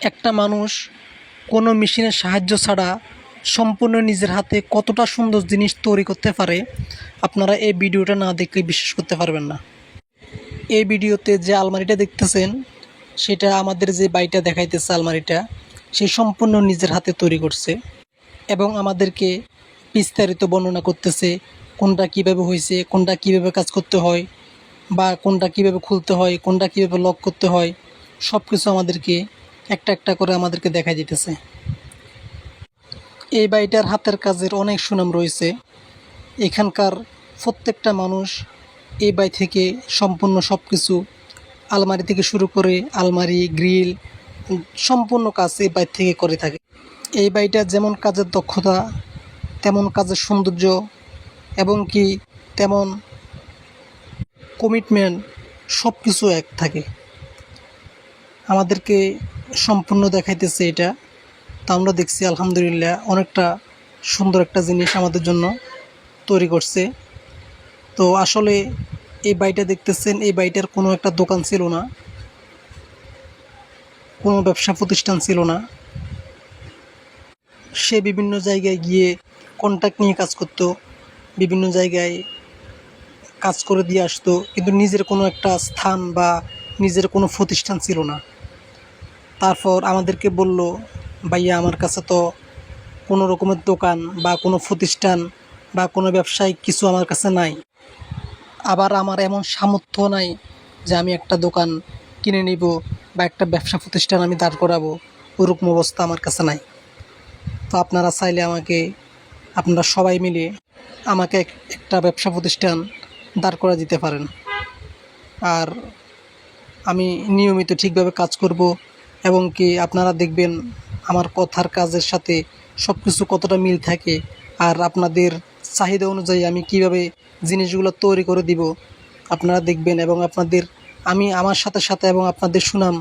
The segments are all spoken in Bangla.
একটা মানুষ কোনো মেশিনের সাহায্য ছাড়া সম্পূর্ণ নিজের হাতে কতটা সুন্দর জিনিস তৈরি করতে পারে, আপনারা এই ভিডিওটা না দেখলে বিশ্বাস করতে পারবেন না। এই ভিডিওতে যে আলমারিটা দেখতেছেন, সেটা আমাদের যে বাড়িটা দেখাইতেছে আলমারিটা, সে সম্পূর্ণ নিজের হাতে তৈরি করছে এবং আমাদেরকে বিস্তারিত বর্ণনা করতেছে কোনটা কীভাবে হয়েছে, কোনটা কীভাবে কাজ করতে হয় বা কোনটা কীভাবে খুলতে হয়, কোনটা কীভাবে লক করতে হয় সব কিছু আমাদেরকে একটা একটা করে আমাদেরকে দেখা দিতেছে। এই বাড়িটার হাতের কাজের অনেক সুনাম রয়েছে। এখানকার প্রত্যেকটা মানুষ এই বাড়ি থেকে সম্পূর্ণ সব কিছু আলমারি থেকে শুরু করে আলমারি, গ্রিল, সম্পূর্ণ কাজ এই বাড়ি থেকে করে থাকে। এই বাড়িটা যেমন কাজের দক্ষতা, তেমন কাজের সৌন্দর্য এবং কি তেমন কমিটমেন্ট সব কিছু এক থাকে। আমাদেরকে সম্পূর্ণ দেখাইতেছে এটা। তা আমরা দেখছি, আলহামদুলিল্লাহ, অনেকটা সুন্দর একটা জিনিস আমাদের জন্য তৈরি করছে। তো আসলে এই বাড়িটা দেখতেছেন, এই বাড়িটার কোনো একটা দোকান ছিল না। কোনো ব্যবসা প্রতিষ্ঠান ছিল না। সে বিভিন্ন জায়গায় গিয়ে কন্ট্যাক্ট নিয়ে কাজ করতো, বিভিন্ন জায়গায় কাজ করে দিয়ে আসতো, কিন্তু নিজের কোনো একটা স্থান বা নিজের কোনো প্রতিষ্ঠান ছিল না। তারপর আমাদেরকে বলল, ভাইয়া, আমার কাছে তো কোনো রকমের দোকান বা কোনো প্রতিষ্ঠান বা কোনো ব্যবসায়িক কিছু আমার কাছে নাই। আবার আমার এমন সামর্থ্য নাই যে আমি একটা দোকান কিনে নিব বা একটা ব্যবসা প্রতিষ্ঠান আমি দাঁড় করাবো। ওরকম অবস্থা আমার কাছে নাই। তো আপনারা চাইলে আমাকে, আপনারা সবাই মিলে আমাকে এক- একটা ব্যবসা প্রতিষ্ঠান দাঁড় করা দিতে পারেন। আর আমি নিয়মিত ঠিকভাবে কাজ করব এবং কি আপনারা দেখবেন আমার কথার কাজের সাথে সব কিছু কতটা মিল থাকে আর আপনাদের চাহিদা অনুযায়ী আমি কীভাবে জিনিসগুলো তৈরি করে দিব আপনারা দেখবেন এবং আপনাদের আমি আমার সাথে সাথে এবং আপনাদের সুনাম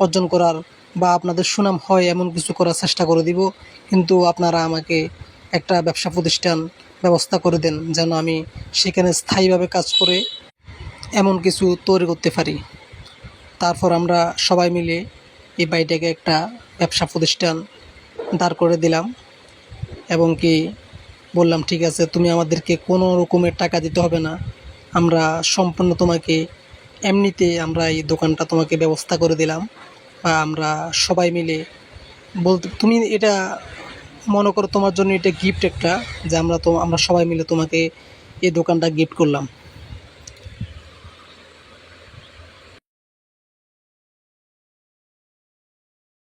অর্জন করার বা আপনাদের সুনাম হয় এমন কিছু করার চেষ্টা করে দিব। কিন্তু আপনারা আমাকে একটা ব্যবসা প্রতিষ্ঠান ব্যবস্থা করে দেন যেন আমি সেখানে স্থায়ীভাবে কাজ করে এমন কিছু তৈরি করতে পারি। তারপর আমরা সবাই মিলে এই বাড়িটাকে একটা ব্যবসা প্রতিষ্ঠান দাঁড় করে দিলাম এবং কি বললাম, ঠিক আছে, তুমি আমাদেরকে কোনো রকমের টাকা দিতে হবে না। আমরা সম্পূর্ণ তোমাকে এমনিতে আমরা এই দোকানটা তোমাকে ব্যবস্থা করে দিলাম বা আমরা সবাই মিলে বলতে তুমি এটা মনে করো তোমার জন্য এটা গিফট একটা, যে আমরা তো আমরা সবাই মিলে তোমাকে এই দোকানটা গিফট করলাম।